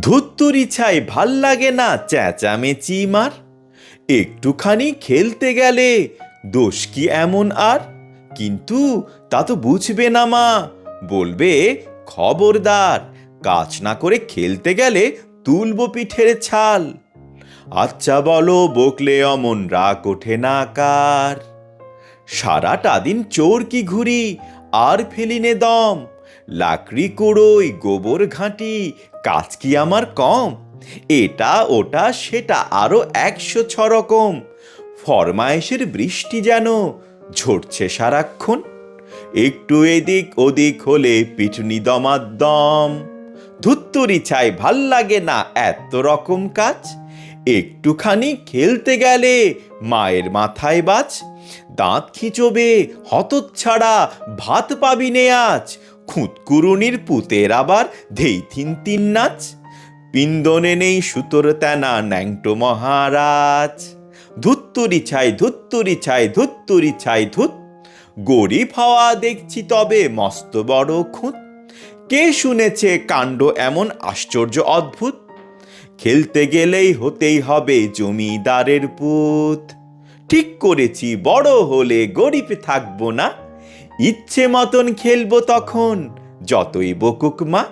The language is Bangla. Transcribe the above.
ধুত্তুরি ছাই ভালো লাগে না চেঁচামেচি মার। একটুখানি খেলতে গেলে দোষ কি এমন আর? কিন্তু তা তো বুঝবে না মা, বলবে খবরদার, কাজ না করে খেলতে গেলে তুলব পিঠের ছাল। আচ্ছা বলো, বকলে অমন রাগ ওঠে না কার? সারাটা দিন চোর কি ঘুরি, আর ফেলিনে দম লাকড়ি কুড়োই গোবর ঘাঁটি, কাজ কি আমার কম? এটা, ওটা, সেটা আরও একশো ছ রকম। ফরমায়েশের বৃষ্টি যেন ঝরছে সারাক্ষণ। একটু এদিক ওদিক হলে পিটুনি দমাদ্দম। ধুত্তুরি ছাই ভালো লাগে না এত রকম কাজ। একটুখানি খেলতে গেলে মায়ের মাথায় বাজ। দাঁত খিচবে, হতচ্ছাড়া ভাত পাবি নে আজ। খুঁতকুরুনির পুতের আবার ধেই থিন তিন নাচ। পিন্দনে নেই সুতোর তেনা ন্যাংটো মহারাজ। ধুত্তুরি ছাই ধুত্তুরি ছাই ধুত্তুরি ছাই, ধুত। গরিব হওয়া দেখছি তবে মস্ত বড় খুঁত। কে শুনেছে কাণ্ড এমন আশ্চর্য অদ্ভুত? খেলতে গেলেই হতেই হবে জমিদারের পুত। ঠিক করেছি, বড় হলে গরিব থাকব না। ইচ্ছে মতন খেলব তখন যতই বকুক মা।